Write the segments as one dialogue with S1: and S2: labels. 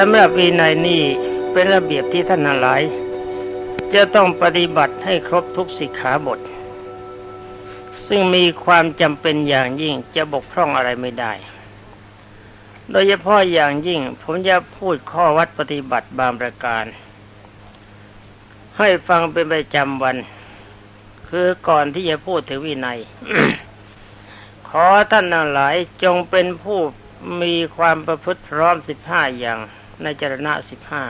S1: สำหรับวินัยนี่เป็นระเบียบที่ท่านหลาย จะต้องปฏิบัติให้ครบทุกสิกขาบท ซึ่งมีความจำเป็นอย่างยิ่งจะบกพร่องอะไรไม่ได้ โดยเฉพาะอย่างยิ่งผมจะพูดข้อวัดปฏิบัติบางประการ ให้ฟังเป็นประจำวัน คือก่อนที่จะพูดถึงวินัย ขอท่านทั้งหลายจงเป็นผู้มีความประพฤติพร้อมสิบห้าอย่าง ในจรณะสิบห้า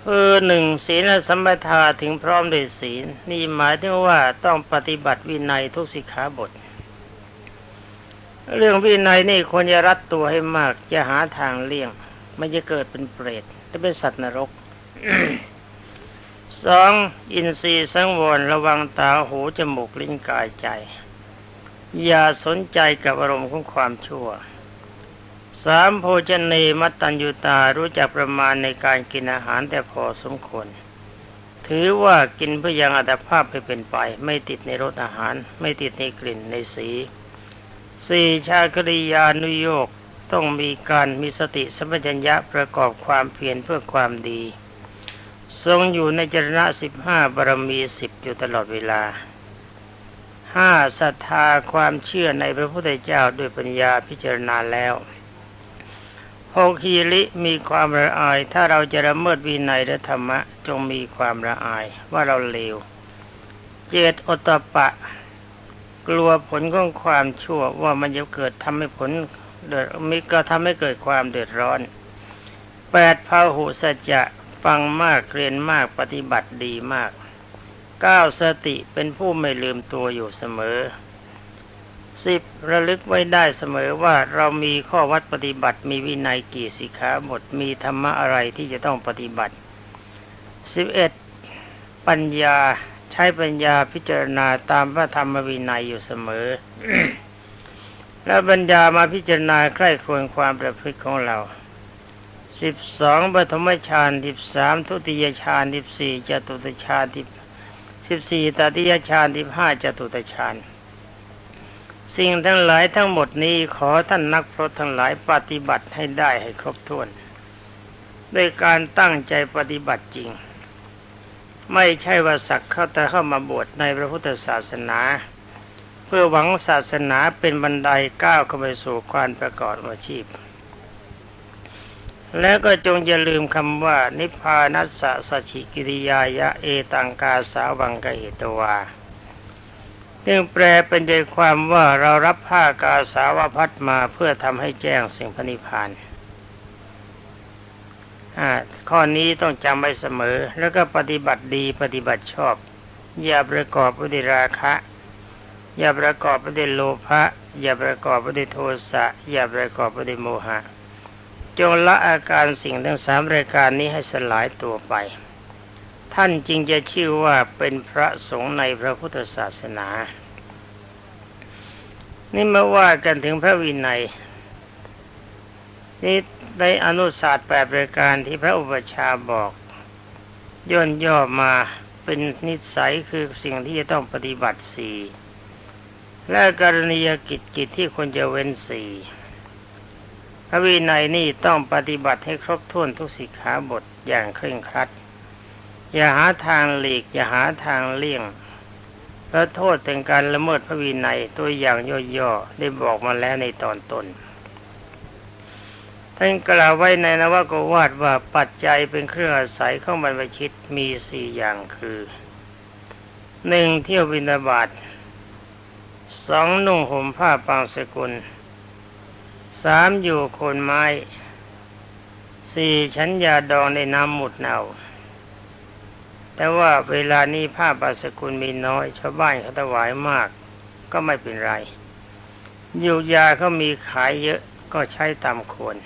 S1: คือหนึ่งศีลสัมปทาถึงพร้อมด้วยศีล นี่หมายถึงว่าต้องปฏิบัติวินัยทุกสิกขาบท เรื่องวินัยนี่ควรจะรัดตัวให้มากจะหาทางเลี่ยง ไม่จะเกิดเป็นเปรตจะเป็นสัตว์นรกสองอินทรีย์สังวรระวังตาหูจมูกลิ้นกายใจ อย่าสนใจกับอารมณ์ของความชั่ว สามโภชเนมัตตัญญูตารู้จักประมาณในการกินอาหารแต่พอสมควร ถือว่ากินเพื่อยังอัตภาพไปเป็นไป ไม่ติดในรสอาหาร ไม่ติดในกลิ่นในสีสี่ชาคริยานุโยกต้องมีการมีสติสัมปชัญญะประกอบความเพียรเพื่อความดี ทรงอยู่ในจรณะสิบห้าบารมีสิบอยู่ตลอดเวลาห้าศรัทธาความเชื่อในพระพุทธเจ้าด้วยปัญญาพิจารณาแล้ว หกฮีริมีความละอาย ถ้าเราจะละเมิดวินัยและธรรมะ จงมีความละอายว่าเราเลว เจตอตปะ กลัวผลของความชั่วว่ามันจะเกิดทำให้ผลเดือดมิก็ทำให้เกิดความเดือดร้อนแปดพาหุสัจจะฟังมากเรียนมากปฏิบัติดีมากเก้าสติเป็นผู้ไม่ลืมตัวอยู่เสมอ สิบระลึกไว้ได้เสมอว่าเรามีข้อวัดปฏิบัติ มีวินัยกี่สิกขาบทมีธรรมะอะไรที่จะต้องปฏิบัติสิบเอ็ดปัญญาใช้ปัญญาพิจารณาตามพระธรรมวินัยอยู่เสมอ แล้วปัญญามาพิจารณาใคร่ครวญความประพฤติของเราสิบสองปฐมฌานสิบสามทุติยฌานสิบสี่จตุตฌานสิบสิบสี่ตติยฌานสิบห้าจตุตฌาน สิ่งทั้งหลายทั้งหมดนี้ขอท่านนักพรตทั้งหลายปฏิบัติให้ได้ให้ครบถ้วน ด้วยการตั้งใจปฏิบัติจริง ไม่ใช่ว่าสักเข้าแต่เข้ามาบวชในพระพุทธศาสนา เพื่อหวังศาสนาเป็นบันไดก้าวเข้าไปสู่ความประกอบอาชีพ แล้วก็จงอย่าลืมคำว่า นิพพานัสสะสชิกิริยายะเอตังกาสาวังกเหตวา ซึ่งแปลเป็นใจความว่าเรารับผ้ากาสาวพัดมาเพื่อทำให้แจ้งสิ่งพนิพานข้อนี้ต้องจำไว้เสมอ แล้วก็ปฏิบัติดีปฏิบัติชอบ อย่าประกอบด้วยราคะ อย่าประกอบด้วยโลภะอย่าประกอบด้วยโทสะอย่าประกอบด้วยโมหะ จงละอาการสิ่งทั้งสามรายการนี้ให้สลายตัวไป ท่านจึงจะชื่อว่าเป็นพระสงฆ์ในพระพุทธศาสนา นี่มาว่ากันถึงพระวินัยนี่ในอนุศาสตร์แปดรายการที่พระอุปชาบอก ย่นย่อมาเป็นนิสัยคือสิ่งที่จะต้องปฏิบัติสี่และกรณียกิจกิจที่ควรจะเว้นสี่พระวินัยนี่ต้องปฏิบัติให้ครบถ้วนทุกสิกขาบทอย่างเคร่งครัด อย่าหาทางหลีก อย่าหาทางเลี่ยงพระโทษถึงการละเมิดพระวินัยตัวอย่างย่อๆได้บอกมาแล้วในตอนต้นท่านกล่าวไว้ในนวโกวาดว่าปัจจัยเป็นเครื่องอาศัยของบรรพชิตมีสี่อย่างคือหนึ่งเที่ยวบินาบาตสองนุ่งห่มผ้าปางสกุลสามอยู่โคนไม้สี่ฉันยาดองในน้ำหมุดเน่า แต่ว่าเวลานี้ผ้าปาสกุลมีน้อยชาวบ้านเขาถวายมาก ก็ไม่เป็นไรยูยาเขามีขายเยอะก็ใช้ตามควร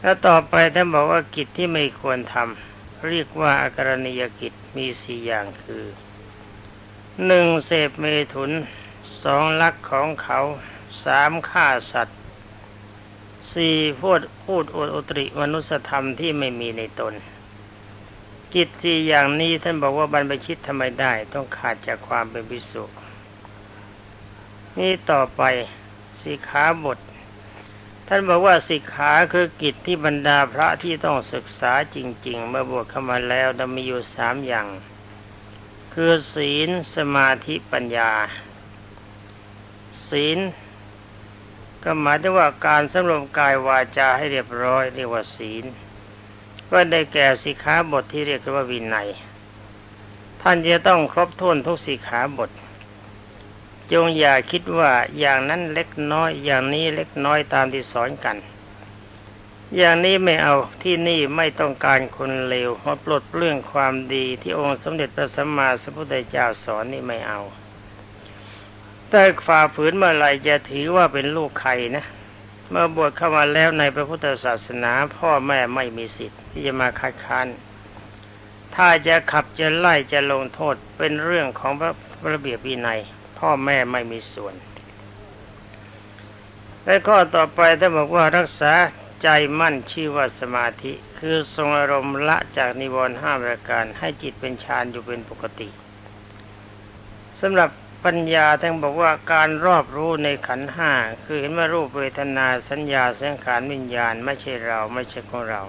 S1: แล้วต่อไปท่านบอกว่ากิจที่ไม่ควรทำเรียกว่าอาการณียกิจมีสี่อย่างคือหนึ่งเสพเมถุนสองลักของเขาสามฆ่าสัตว์สี่พูดพูดอดอุตริมนุสธรรมที่ไม่มีในตน กิจสี่อย่างนี้ท่านบอกว่าบรรพชิตทำไมได้ ต้องขาดจากความเป็นพิสุนี่ต่อไปสีขาบท ท่านบอกว่าสิกขาคือกิจที่บรรดาพระที่ต้องศึกษาจริง ๆ เมื่อบวชเข้ามาแล้วจะมีอยู่สามอย่าง คือศีลสมาธิปัญญา ศีลก็หมายถึงว่าการสำรวมกายวาจาให้เรียบร้อยเรียกว่าศีล ก็ได้แก่สิกขาบทที่เรียกว่าวินัย ท่านจะต้องครบถ้วนทุกสิกขาบท จงอย่าคิดว่าอย่างนั้นเล็กน้อยอย่างนี้เล็กน้อยตามที่สอนกัน อย่างนี้ไม่เอาที่นี่ไม่ต้องการคนเลวมาปลดเปลื้องความดีที่องค์สมเด็จพระสัมมาสัมพุทธเจ้าสอนนี่ไม่เอาถ้าฝ่าฝืนเมื่อไหรจะถือว่าเป็นลูกใครนะ เมื่อบวชเข้ามาแล้วในพระพุทธศาสนา พ่อแม่ไม่มีสิทธิ์ที่จะมาคัดค้านถ้าจะขับจะไล่จะลงโทษเป็นเรื่องของพระระเบียบวินัย พ่อแม่ไม่มีส่วน และข้อต่อไปท่านบอกว่ารักษาใจมั่นชื่อว่าสมาธิ คือทรงอารมณ์ละจากนิวรณ์ห้าประการให้จิตเป็นฌานอยู่เป็นปกติสำหรับ ปัญญาท่านบอกว่าการรอบรู้ในขันห้าคือเห็นว่ารูปเวทนาสัญญาสังขารวิญญาณ ไม่ใช่เราไม่ใช่ของเรา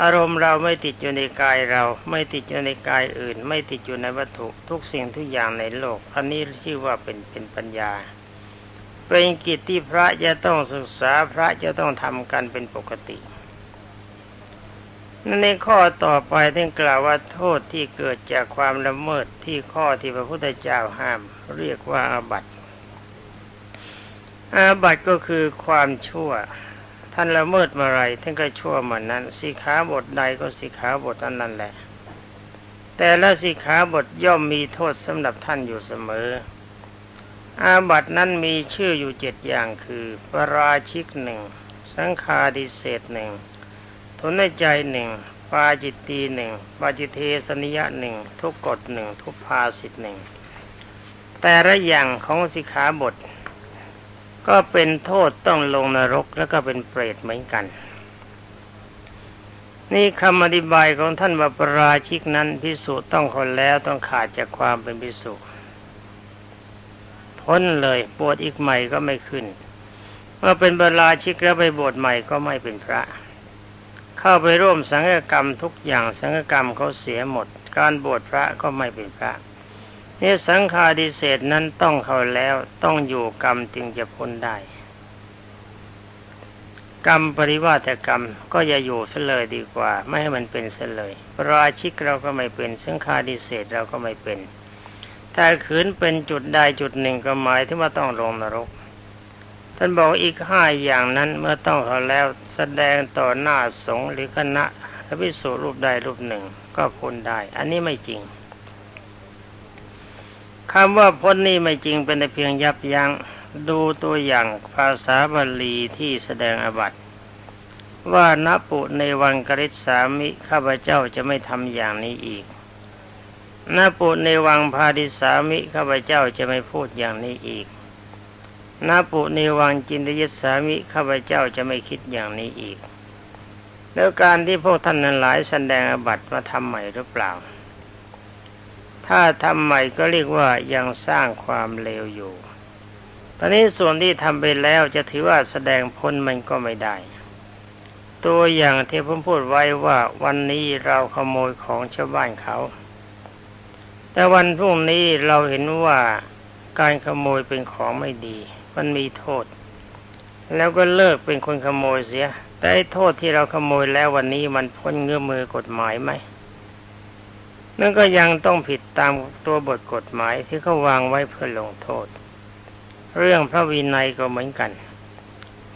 S1: อารมณ์เราไม่ติดอยู่ในกายเรา ไม่ติดอยู่ในกายอื่น ไม่ติดอยู่ในวัตถุทุกสิ่งทุกอย่างในโลกอันนี้ชื่อว่าเป็นเป็นปัญญา เป็นกิจที่พระจะต้องศึกษาพระจะต้องทำกันเป็นปกติ ในข้อต่อไปท่านกล่าวว่าโทษที่เกิดจากความละเมิดที่ข้อที่พระพุทธเจ้าห้าม เรียกว่าอาบัติอาบัติก็คือความชั่ว ท่านละเมิดมื่อไรท่านก็ชั่วเหมือนนั้นสิขาบทใดก็สิขาบทนั้นนั่นแหละ แต่ละสิขาบทย่อมมีโทษสำหรับท่านอยู่เสมอ อาบัตินั้นมีชื่ออยู่เจ็ดอย่างคือปราชิกหนึ่งสังฆาดิเศษหนึ่ง ทนในใจหนึ่งปาจิตตีหนึ่งปาจิเทสนิยะหนึ่งทุกกฎหนึ่งทุกภาสิทธหนึ่งแต่ละอย่างของสิกขาบท ก็เป็นโทษต้องลงนรกแล้วก็เป็นเปรตเหมือนกัน นี่คำอธิบายของท่านว่าปราชิกนั้นพิสุต้องคนแล้วต้องขาดจากความเป็นพิสุพ้นเลยบวชอีกใหม่ก็ไม่ขึ้น เมื่อเป็นปราชิกแล้วไปบวชใหม่ก็ไม่เป็นพระ เข้าไปร่วมสังฆกรรมทุกอย่างสังฆกรรมเขาเสียหมด การบวชพระก็ไม่เป็นพระนี่สังฆาดิเศษนั้นต้องเข้าแล้วต้องอยู่กรรมจึงจะพ้นได้ กรรมปริวาตกรรมก็อย่าอยู่เสเลยดีกว่า ไม่ให้มันเป็นเสเลยราชิกเราก็ไม่เป็นสังฆาดิเศษเราก็ไม่เป็นถ้าขืนเป็นจุดใดจุดหนึ่งก็หมายถึงว่าต้องลงนรก ท่านบอกอีกห้าอย่างนั้นเมื่อต้องเขาแล้วแสดงต่อหน้าสงฆ์หรือคณะพระพิสุรูปใดรูปหนึ่ง ก็พ้นได้ อันนี้ไม่จริงคำว่าพ้นนี่ไม่จริงเป็นแต่เพียงยับยัง้งดูตัวอย่างภาษาบาลีที่แสดงอบัตว่านปุในวันกริษสามิข้าพเจ้าจะไม่ทำอย่างนี้อีกนปุในวังพาดิสามิข้าพเจ้าจะไม่พูดอย่างนี้อีก นาปุในวังจินตยสามิข้าพเจ้าจะไม่คิดอย่างนี้อีก แล้วการที่พวกท่านนั้นหลายแสดงอบัตมาทำใหม่หรือเปล่า ถ้าทำใหม่ก็เรียกว่ายังสร้างความเลวอยู่ตอนนี้ส่วนที่ทำไปแล้วจะถือว่าแสดงพ้นมันก็ไม่ได้ ตัวอย่างที่ผมพูดไว้ว่าวันนี้เราขโมยของชาวบ้านเขา แต่วันพรุ่งนี้เราเห็นว่า การขโมยเป็นของไม่ดี มันมีโทษ แล้วก็เลิกเป็นคนขโมยเสีย แต่โทษที่เราขโมยแล้ววันนี้มันพ้นเงื้อมือกฎหมายไหมนั่นก็ยังต้องผิดตามตัวบทกฎหมายที่เขาวางไว้เพื่อลงโทษ เรื่องพระวินัยก็เหมือนกัน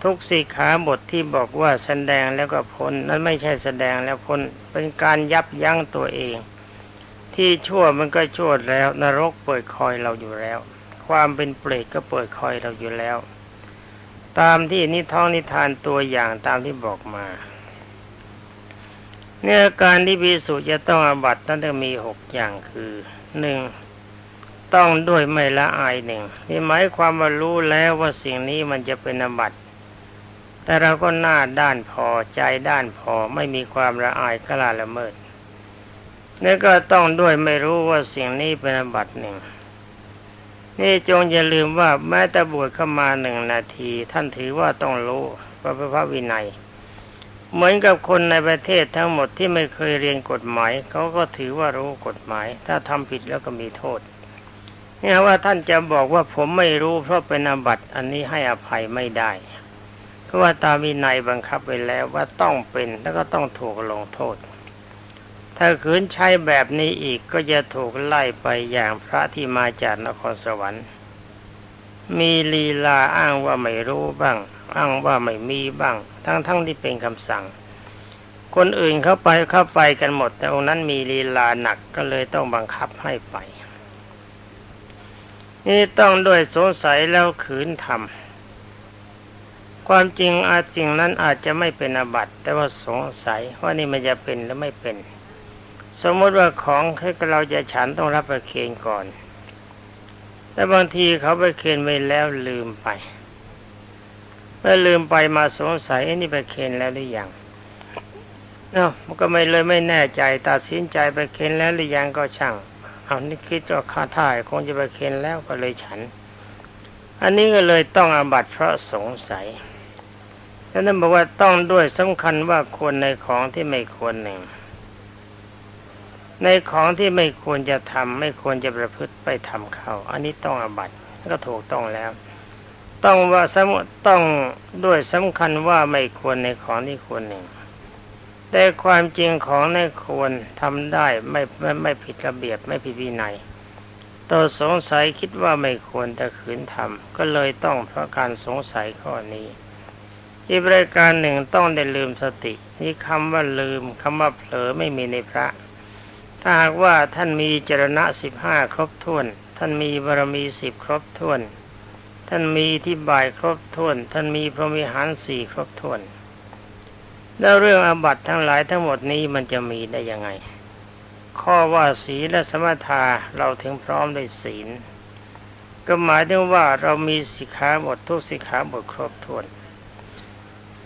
S1: ทุกสีขาบทที่บอกว่าแสดงแล้วก็พ้น นั้นไม่ใช่แสดงแล้วพ้นเป็นการยับยั้งตัวเอง ที่ชั่วมันก็ชั่วแล้ว นรกเปิดคอยเราอยู่แล้ว ความเป็นเปรตก็เปิดคอยเราอยู่แล้ว ตามที่นิท้องนิทานตัวอย่างตามที่บอกมา เนื้อการที่พิสุจะต้องอบัตนั้นจะมีหกอย่างคือหนึ่งต้องด้วยไม่ละอายหนึ่งนี่หมายความว่ารู้แล้วว่าสิ่งนี้มันจะเป็นอบัตแต่เราก็หน้าด้านพอใจด้านพอไม่มีความละอายกล้าละเมิดนี่ก็ต้องด้วยไม่รู้ว่าสิ่งนี้เป็นอบัตหนึ่ง นี่จงอย่าลืมว่าแม้แต่บวชเข้ามาหนึ่งนาที ท่านถือว่าต้องรู้พระพระวินัย เหมือนกับคนในประเทศทั้งหมดที่ไม่เคยเรียนกฎหมาย เขาก็ถือว่ารู้กฎหมาย ถ้าทำผิดแล้วก็มีโทษเนี่ยว่าท่านจะบอกว่าผมไม่รู้เพราะเป็นอาบัติอันนี้ให้อภัยไม่ได้ เพราะว่าตามวินัยบังคับไว้แล้วว่าต้องเป็นแล้วก็ต้องถูกลงโทษ ถ้าขืนใช้แบบนี้อีกก็จะถูกไล่ไปอย่างพระที่มาจากนครสวรรค์ มีลีลาอ้างว่าไม่รู้บ้าง อ้างว่าไม่มีบ้าง ทั้งๆทที่เป็นคำสั่ง คนอื่นเข้าไปเข้าไปกันหมด แต่องค์นั้นมีลีลาหนักก็เลยต้องบังคับให้ไป นี่ต้องด้วยสงสัยแล้วขืนทำความจริงอาจสิ่งนั้นอาจจะไม่เป็นอบัติแต่ว่าสงสัยว่านี่มันจะเป็นหรือไม่เป็น สมมติว่าของที่เราจะฉันต้องรับประเคนก่อน แต่บางทีเขาไปเคนไปแล้วลืมไปเมื่อลืมไปมาสงสัยนี่ไปเคนแล้วหรือยังเนาะมันก็ไม่เลยไม่แน่ใจตัดสินใจไปเคนแล้วหรือยังก็ช่างเอานี่คิดว่าข้าท่ายคงจะไปเคนแล้วก็เลยฉัน อันนี้ก็เลยต้องอาบัตเพราะสงสัยแล้วนั่นบอกว่าต้องด้วยสำคัญว่าควรในของที่ไม่ควรหนึ่ง ในของที่ไม่ควรจะทำไม่ควรจะประพฤติไปทำเขาอันนี้ต้องอบัตก็ถูกต้องแล้ว ต้องว่าสมต้องด้วยสำคัญว่าไม่ควรในของที่ควรหนึ่ง แต่ความจริงของในควรทำได้ไม่ไม่ไม่ผิดระเบียบไม่ผิดวินัยตัวสงสัยคิดว่าไม่ควรแต่ขืนทำก็เลยต้องเพราะการสงสัยข้อนี้อีกรายการหนึ่งต้องได้ลืมสติ นี่คำว่าลืมคำว่าเผลอไม่มีในพระ ถ้าหากว่าท่านมีจรณะสิบห้าครบถ้วน ท่านมีบารมีสิบครบถ้วน ท่านมีที่บ่ายครบถ้วน ท่านมีพรหมิหารสี่ครบถ้วน แล้วเรื่องอาบัตทั้งหลายทั้งหมดนี้มันจะมีได้ยังไง ข้อว่าศีลและสมถะเราถึงพร้อมด้วยศีล ก็หมายถึงว่าเรามีสิกขาบททุกสิกขาบทครบถ้วน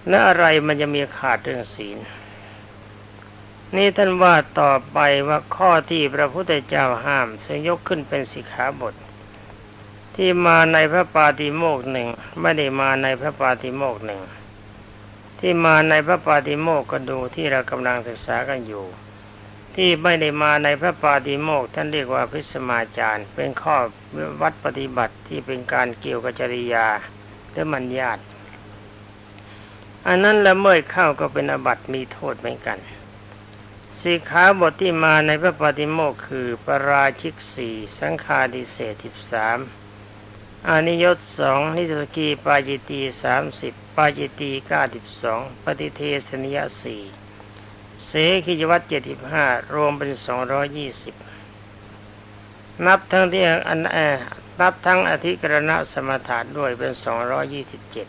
S1: และอะไรมันจะมีขาดเรื่องศีล นี่ท่านว่าต่อไปว่าข้อที่พระพุทธเจ้าห้ามซึ่งยกขึ้นเป็นสิกขาบท ที่มาในพระปาติโมกข์หนึ่งไม่ได้มาในพระปาติโมกข์หนึ่งที่มาในพระปาติโมกข์ก็ดูที่เรากำลังศึกษากันอยู่ ที่ไม่ได้มาในพระปาติโมกข์ท่านเรียกว่าพิสมาจารย์ เป็นข้อวัดปฏิบัติที่เป็นการเกี่ยวกับจริยาหรือมัญญาตอันนั้นละเมิดเข้าก็เป็นอบัติมีโทษเหมือนกัน สีขาบทที่มาในพระปฏิโมกข์คือปรราชิกสี่สังฆาดิเศษสิบสามอานิยตสองนิสกีปาจิตีสามสิบปาจิตีเก้าสิบสองปฏิเทสนิยสี่เสขิจวัตเจ็ดสิบห้ารวมเป็นสองร้อยี่สิบนับทั้งที่อันเออนับทั้งอธิกรณะสมถะด้วยเป็นสองร้อยี่สิบเจ็ด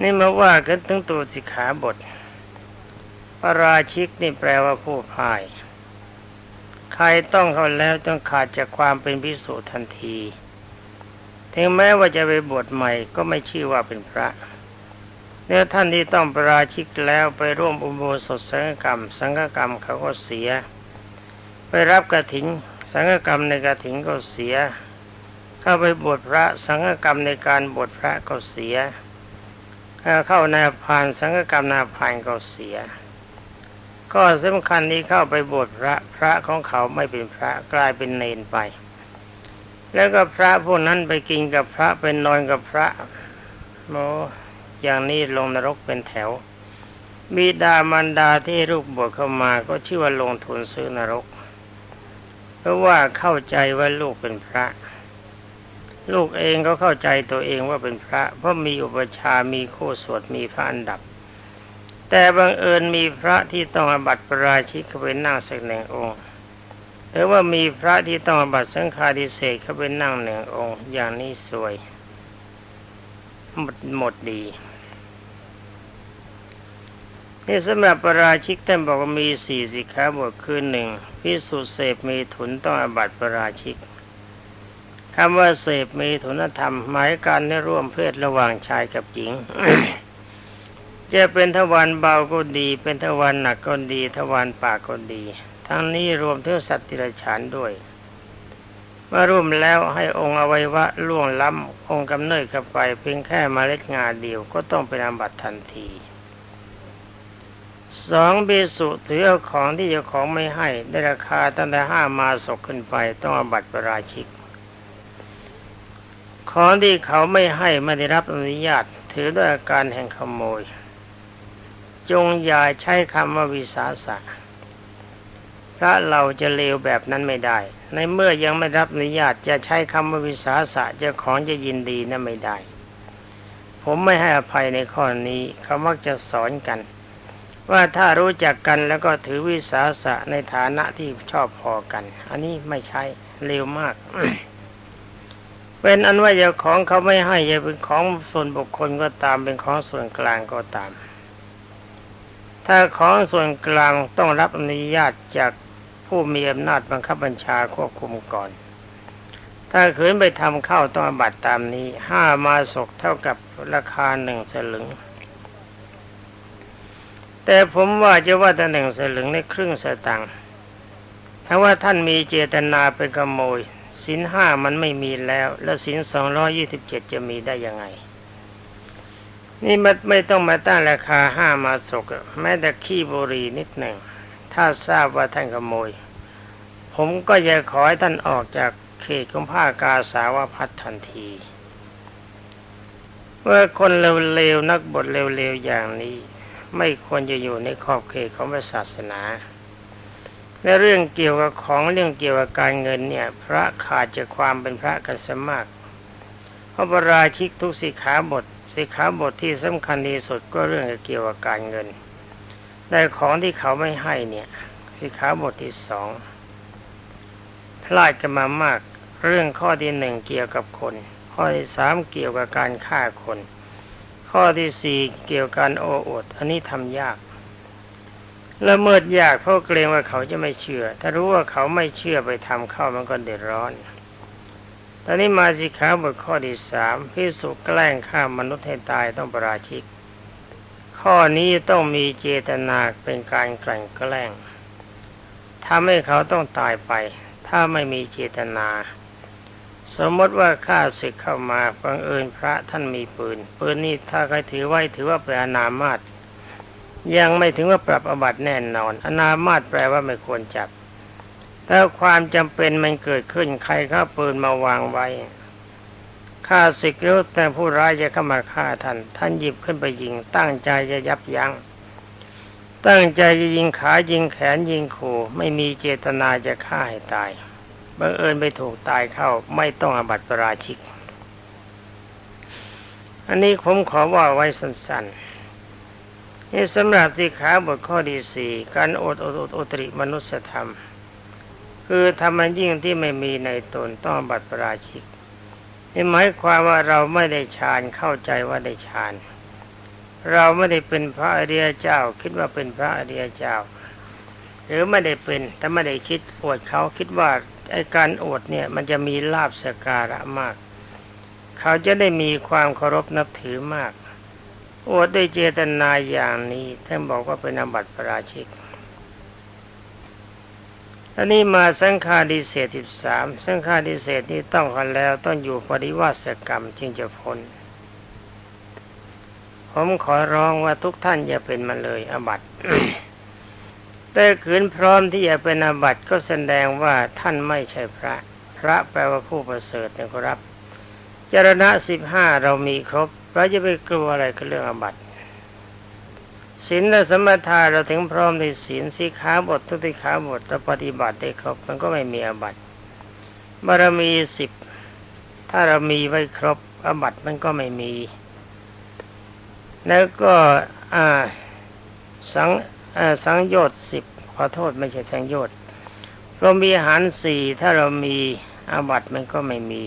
S1: นี่มาว่ากันถึงตัวสิกขาบท ประราชิกนี่แปลว่าผู้พ่าย ใครต้องเขาแล้วต้องขาดจากความเป็นพิสุทันที ถึงแม้ว่าจะไปบวชใหม่ก็ไม่ชื่อว่าเป็นพระเนื้อท่านที่ต้องประราชิกแล้วไปร่วมอุโบสถสังฆกรรม สังฆกรรมเขาก็เสีย ไปรับกระถินสังฆกรรมในกระถินก็เสีย เข้าไปบวชพระสังฆกรรมในการบวชพระก็เสียเข้าในพานสังฆกรรมนาพานก็เสีย ก็สำคัญนี้เข้าไปบวชพระพระของเขาไม่เป็นพระกลายเป็นเนนไป แล้วก็พระพวกนั้นไปกินกับพระเป็นนอนกับพระโมอย่างนี้ลงนรกเป็นแถวบิดามารดาที่ลูกบวชเข้ามาก็ชื่อว่าลงทุนซื้อนรก เพราะว่าเข้าใจว่าลูกเป็นพระ ลูกเองก็เข้าใจตัวเองว่าเป็นพระ เพราะมีอุปชามีโคสวดมีพระอันดับ แต่บังเอิญมีพระที่ต้องอบัติประราชิกเข้าไปนั่งสักหนึ่งองค์ หรือว่ามีพระที่ต้องอบัติสังฆาดิเศษเข้าไปนั่งหนึ่งองค์ อย่างนี้สวย หมดหมดดี นี่สำหรับประราชิกท่านบอกว่ามีสี่สิกขาบทคือหนึ่งพิสุเสพมีถุนต้องอบัติปราชิกคำว่าเสพมีถุนธรรมหมายการในร่วมเพศระหว่างชายกับหญิง จะเป็นทวารเบาก็ดี เป็นทวารหนักก็ดีทวารปากก็ดี ทั้งนี้รวมทั้งสัตว์ติรฉานด้วยว่าร่วมแล้วให้องค์อวัยวะล่วงล้ำองค์กำเนิดเข้าไปเพียงแค่เมล็ดงาเดียวก็ต้องเป็นอาบัติทันทีสองเบสุถือเอาของที่เจ้าของไม่ให้ได้ราคาตั้งแต่ห้ามาศกขึ้นไปต้องอาบัติประราชิก ของที่เขาไม่ให้ไม่ได้รับอนุญาต ถือด้วยอาการแห่งขโมย จงอย่าใช้คำว่าวิสาสะพระเราจะเลวแบบนั้นไม่ได้ ในเมื่อยังไม่รับอนุญาตจะใช้คำว่าวิสาสะเจ้าของจะยินดีนั้นไม่ได้ ผมไม่ให้อภัยในข้อนี้เขามักจะสอนกัน ว่าถ้ารู้จักกันแล้วก็ถือวิสาสะในฐานะที่ชอบพอกัน อันนี้ไม่ใช่เลวมากเป็นอันว่าเจ้าของเขาไม่ให้จะเป็นของส่วนบุคคลก็ตามเป็นของส่วนกลางก็ตาม ถ้าของส่วนกลางต้องรับอนุญาตจากผู้มีอำนาจบังคับบัญชาควบคุมก่อน ถ้าขืนไปทำเข้าต้องบัตตามนี้ห้ามาศกเท่ากับราคาหนึ่งสลึง แต่ผมว่าจะว่าแต่หนึ่งสลึงในครึ่งสตังค์ถ้าว่าท่านมีเจตนาเป็นขโมยสินห้ามันไม่มีแล้ว แล้วสินสองร้อยี่สิบเจ็ดจะมีได้ยังไง นี่มันไม่ต้องมาตั้งราคาห้ามาศกแม้แต่ขี้บุหรีนิดหนึ่ง ถ้าทราบว่าท่านขโมย ผมก็จะขอให้ท่านออกจากเขตของผ้ากาสาวพัดทันทีเมื่อคนเร็วๆนักบทเร็วๆอย่างนี้ ไม่ควรจะอยู่ในขอบเขตของพระศาสนาและเรื่องเกี่ยวกับของเรื่องเกี่ยวกับการเงินเนี่ย พระขาดจากความเป็นพระกันสมากเพราะปราชิกทุกสิขาบท สิกขาบทที่สำคัญที่สุดก็เรื่องเกี่ยวกับการเงินแต่ของที่เขาไม่ให้เนี่ย สิกขาบทที่สองพลาดกันมามาก เรื่องข้อที่หนึ่งเกี่ยวกับคน ข้อที่สามเกี่ยวกับการฆ่าคน ข้อที่สี่เกี่ยวกับการโอ้อวดอันนี้ทำยากละเมิดยากเพราะเกรงว่าเขาจะไม่เชื่อ ถ้ารู้ว่าเขาไม่เชื่อไปทำเข้ามันก็เดือดร้อน ตอนนี้มาสิขาบทข้อที่สามพิสุแกล้งฆ่ามนุษย์ให้ตายต้องประราชิก ข้อนี้ต้องมีเจตนาเป็นการกลั่นแกล้งทำให้เขาต้องตายไป ถ้าไม่มีเจตนา สมมติว่าข้าศึกเข้ามาบังเอิญพระท่านมีปืน ปืนนี้ถ้าใครถือไว้ถือว่าเป็นอนามาตยังไม่ถึงว่าปรับอบัติแน่นอน อนามาตแปลว่าไม่ควรจับ ถ้าความจำเป็นมันเกิดขึ้นใครข้าปืนมาวางไว้ฆ่าศึกรู้แต่ผู้ร้ายจะเข้ามาฆ่าท่าน ท่านหยิบขึ้นไปยิง ตั้งใจจะยับยัง้งตั้งใจจะยิงขายิงแขนยิงขู่ไม่มีเจตนาจะฆ่าให้ตายบังเอิญไปถูกตายเข้าไม่ต้องอบัติปราชิก อันนี้ผมขอว่าไว้สั้นๆนี่สำหรับสิขาบทข้อที่สี่การอดอดอดอตริมนุสธรรม คือทำมันยิ่งที่ไม่มีในตนต้องบัตรปราชิกนี่หมายความว่าเราไม่ได้ฌานเข้าใจว่าได้ฌาน เราไม่ได้เป็นพระอริยเจ้า คิดว่าเป็นพระอริยเจ้า หรือไม่ได้เป็นแต่ไม่ได้คิดอวดเขาคิดว่าไอ้การอวดเนี่ยมันจะมีลาบสการะมาก เขาจะได้มีความเคารพนับถือมากอวดด้วยเจตนาอย่างนี้ท่านบอกว่าเป็นอบัติปราชิก อันนี้มาสังฆาดิเศษสิบสามสังฆาดิเศษนี้ต้องกันแล้วต้องอยู่ปริวาสกรรมจึงจะพ้น ผมขอร้องว่าทุกท่านอย่าเป็นมาเลยอบัติแต่ขืนพร้อมที่จะเป็นอบัติก็แสดงว่าท่านไม่ใช่พระ พระแปลว่าผู้ประเสริฐนะครับจรณะสิบห้าเรามีครบเราจะไปกลัวอะไรกับเรื่องอบัติ ศีลและสมถะเราถึงพร้อมในศีลสีขาบททุติขาบทเราปฏิบัติได้ครบมันก็ไม่มีอบัติบารมีสิบถ้าเรามีไว้ครบอบัติมันก็ไม่มี แล้วก็สังสังโยชน์สิบขอโทษไม่ใช่สังโยชน์เรามีอาหารสี่ถ้าเรามีอาบัติมันก็ไม่มี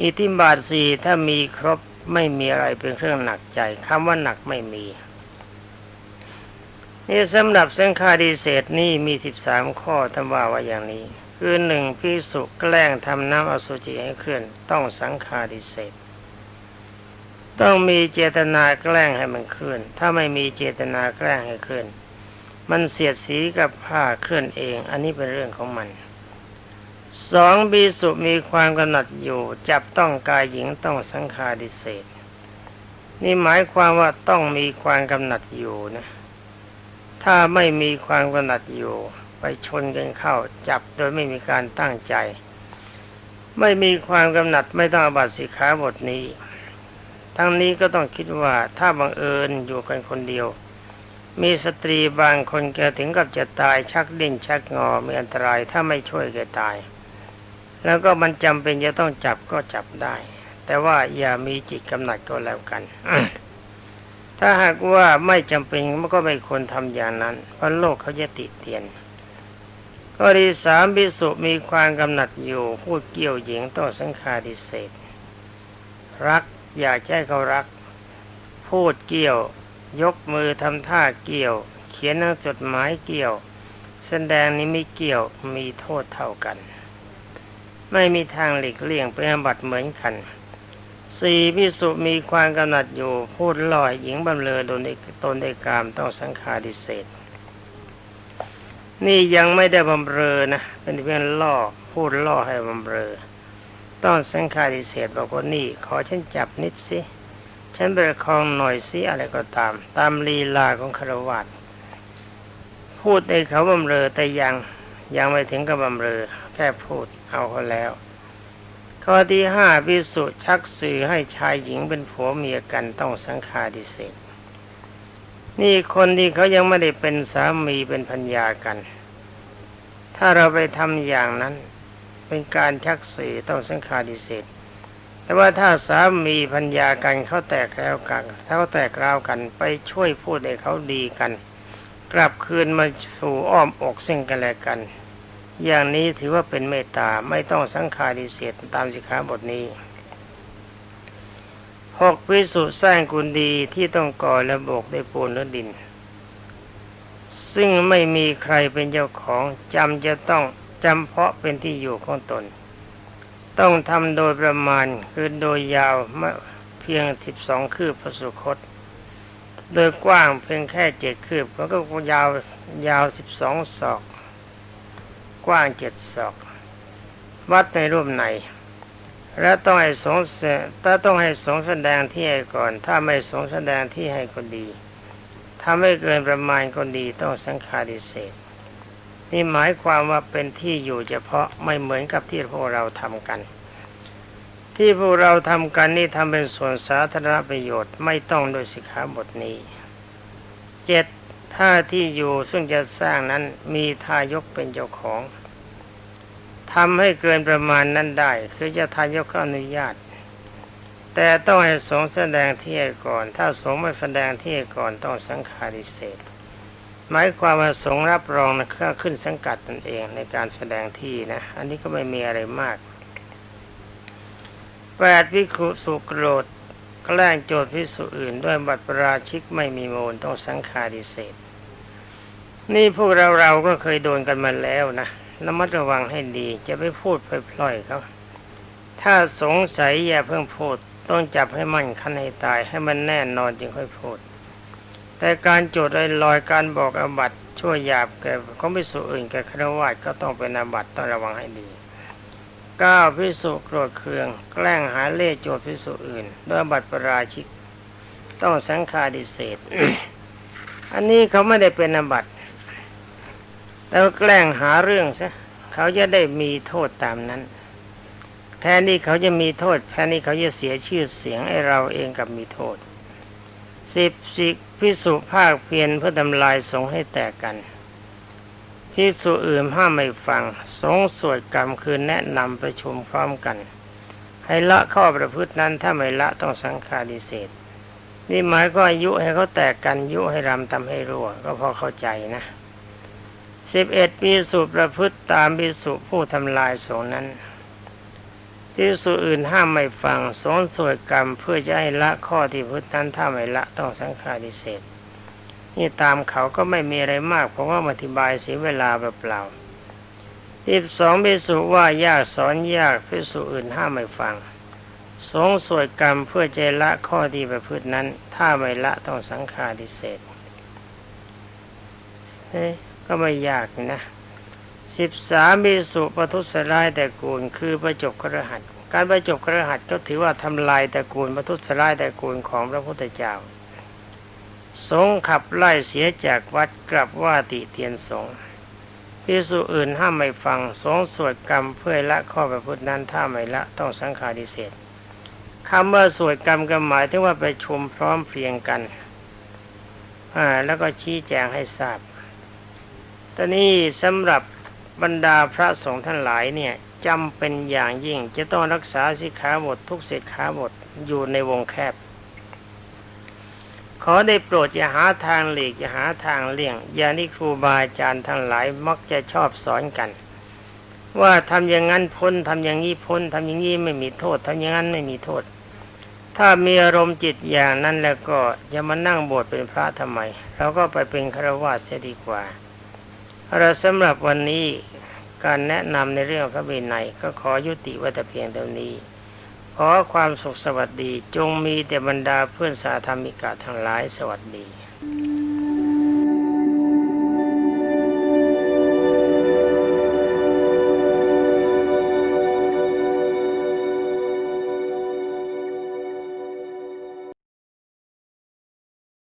S1: อิทิบาทสี่ถ้ามีครบไม่มีอะไรเป็นเครื่องหนักใจคำว่าหนักไม่มี นี่สำหรับสังฆาดิเศษนี่มีสิบสามข้อทำว่าว่าอย่างนี้ คือหนึ่งพิสุแกล้งทำน้ำอสุจิให้เคลื่อนต้องสังฆาดิเศษต้องมีเจตนาแกล้งให้มันเคลื่อน ถ้าไม่มีเจตนาแกล้งให้เคลื่อน มันเสียดสีกับผ้าเคลื่อนเอง อันนี้เป็นเรื่องของมันสองบิสุมีความกำหนัดอยู่ จับต้องกายหญิงต้องสังฆาดิเศษ นี่หมายความว่าต้องมีความกำหนัดอยู่นะ ถ้าไม่มีความกำหนัดอยู่ ไปชนกันเข้าจับโดยไม่มีการตั้งใจ ไม่มีความกำหนัดไม่ต้องอบัตสิกขาบทนี้ ทั้งนี้ก็ต้องคิดว่าถ้าบังเอิญอยู่กันคนเดียว มีสตรีบางคนแกถึงกับจะตายชักดิ้นชักงอมีอันตรายถ้าไม่ช่วยแกตาย แล้วก็มันจำเป็นจะต้องจับก็จับได้ แต่ว่าอย่ามีจิตกำหนัดก็แล้วกัน ถ้าหากว่าไม่จำเป็นมันก็ไม่ควรทำอย่างนั้นเพราะโลกเขาจะติเตียนข้อที่สามบิสุมีความกำหนัดอยู่ พูดเกี่ยวหญิงต้องสังฆาดิเศษรักอยากให้เขารัก พูดเกี่ยว ยกมือทำท่าเกี่ยว เขียนหนังจดหมายเกี่ยว แสดงนี้ไม่เกี่ยวมีโทษเท่ากัน ไม่มีทางหลีกเลี่ยงเป็นบัติเหมือนกัน สี่พิสุมีความกำหนัดอยู่ พูดลอยหญิงบำเลอโดนตนในกามต้องสังฆาดิเศษ นี่ยังไม่ได้บำเรอนะเป็นเพียงล่อพูดล่อให้บำเรอ ต้องสังฆาดิเศษบอกว่านี่ ขอฉันจับนิดสิฉันประคองหน่อยสิอะไรก็ตาม ตามลีลาของคารวะพูดในเขาบำเรอแต่ยังยังไม่ถึงกับบำเรอ แค่พูดเอาเขาแล้ว ข้อที่ห้าพิสุชักสื่อให้ชายหญิงเป็นผัวเมียกันต้องสังฆาดิเศษนี่คนที่เขายังไม่ได้เป็นสามีเป็นพัญญากัน ถ้าเราไปทำอย่างนั้นเป็นการชักสื่อต้องสังฆาดิเศษแต่ว่าถ้าสามีพัญญากันเขาแตกแล้วกันถ้าเขาแตกราวกันไปช่วยพูดให้เขาดีกัน กลับคืนมาสู่อ้อมอกซึ่งกันและกัน อย่างนี้ถือว่าเป็นเมตตาไม่ต้องสังฆารดิเศษตามสิกขาบทนี้หกวิสุสร้างกุลดีที่ต้องก่อและโบกด้วยปูนหรือดิน ซึ่งไม่มีใครเป็นเจ้าของจำจะต้องจำเพาะเป็นที่อยู่ของตน ต้องทำโดยประมาณคือโดยยาวเพียงสิบสองคืบพระสุคต โดยกว้างเพียงแค่เจ็ดคืบแล้วก็ยาวยาวสิบสองศอก กว้างเจ็ดศอก วัดในรูปไหน และต้องให้สงฆ์ถ้าต้องให้สงฆ์แสดงที่ให้ก่อน ถ้าไม่สงฆ์แสดงที่ให้ก็ดีทำให้เกินประมาณก็ดีต้องสังฆาดิเศษนี่หมายความว่าเป็นที่อยู่เฉพาะไม่เหมือนกับที่พวกเราทำกัน ที่พวกเราทำกันนี่ทำเป็นส่วนสาธารณประโยชน์ไม่ต้องโดยสิกขาบทนี้เจ็ดถ้าที่อยู่ซึ่งจะสร้างนั้นมีทายกเป็นเจ้าของ ทำให้เกินประมาณนั้นได้ คือจะทายกอนุญาต แต่ต้องให้สงแสดงเที่ให้ก่อน ถ้าสงไม่แสดงเที่ให้ก่อนต้องสังฆาริเศษหมายความว่าสงรับรองนะเครื่องขึ้นสังกัดตนเองในการแสดงที่นะ อันนี้ก็ไม่มีอะไรมากแปดวิคุสุโกรธแกล้งโจทย์พิสุอื่น ด้วยบัตรประราชิกไม่มีมูลต้องสังฆาริเศษ นี่พวกเราเราก็เคยโดนกันมาแล้วนะ ระมัดระวังให้ดี จะไปพูดพล่อยๆเขาถ้าสงสัยอย่าเพิ่งพูด ต้องจับให้มั่นคันให้ตายให้มันแน่นอนจึงค่อยพูด แต่การโจทย์ลอยการบอกอบัตช่วยหยาบแก่ของพิสุอื่นแก่ครวญก็ต้องเป็นอบัตต้องระวังให้ดีเก้าพิสุโกรธเคือง แกล้งหาเล่โจทย์พิสุอื่นด้วยบัตรประราชิก ต้องสังฆาดิเศษอันนี้เขาไม่ได้เป็นอบัติ แล้วแกล้งหาเรื่องซะเขาจะได้มีโทษตามนั้น แทนที่เขาจะมีโทษแทนที่เขาจะเสียชื่อเสียงไอ้เราเองกับมีโทษสิบสิพิสุภาคเพียนเพื่อทำลายสงให้แตกกันพิสุอื่นห้ามไม่ฟัง สงสวดกรรมคือแนะนำประชุมพร้อมกัน ให้ละข้อประพฤตินั้นถ้าไม่ละต้องสังฆาดิเศษนี่หมายก็อายุให้เขาแตกกันยุให้รำทำให้รั่วก็พอเข้าใจนะ สิบเอ็ดปีสุประพฤติตามปีสุผู้ทำลายสงนั้นพิสุอื่นห้ามไม่ฟังสงสวดกรรมเพื่อจะให้ละข้อที่พุทธนั้นถ้าไม่ละต้องสังฆาดิเศษนี่ตามเขาก็ไม่มีอะไรมาก เพราะว่าอธิบายเสียเวลาเปล่าๆสิบสองพิสุว่ายากสอนยากพิสุอื่นห้ามไม่ฟัง สงสวดกรรมเพื่อจะละข้อที่ประพฤตินั้น ถ้าไม่ละต้องสังฆาดิเศษเฮ้ ก็ไม่ยากนะสิบสามมีสุปทุษร้ายแต่กูล คือประจบคระหัสถ์การประจบคระหัสถ์ก็ถือว่าทำลายตระกูลปทุษร้ายตระกูลของพระพุทธเจ้า สงขับไล่เสียจากวัดกลับว่าติเตียนสงพิสุอื่นห้ามไม่ฟังสงสวดกรรมเพื่อละข้อประพฤตินั้นถ้าไม่ละต้องสังฆาทิเศษคำว่าสวดกรรมก็หมายถึงว่าไปชุมพร้อมเพรียงกันอ่าแล้วก็ชี้แจงให้ทราบ ตอนนี้สำหรับบรรดาพระสงฆ์ท่านหลายเนี่ยจำเป็นอย่างยิ่งจะต้องรักษาสิกขาบททุกสิกขาบทอยู่ในวงแคบ ขอได้โปรดอย่าหาทางหลีกอย่าหาทางเลี่ยงอย่างที่ครูบาอาจารย์ทั้งหลายมักจะชอบสอนกัน ว่าทำอย่างนั้นพ้นทำอย่างนี้พ้นทำอย่างนี้ไม่มีโทษทำอย่างนั้นไม่มีโทษ ถ้ามีอารมณ์จิตอย่างนั้นแล้วก็อย่ามานั่งบวชเป็นพระทำไมเราก็ไปเป็นฆราวาสเสียดีกว่า เราสำหรับวันนี้การแนะนำในเรื่องพระวินัยก็ขอยุติไว้แต่เพียงเท่านี้ ขอความสุขสวัสดีจงมีแต่บรรดาเพื่อนสาธรรมิกาทั้งหลายสวัสดี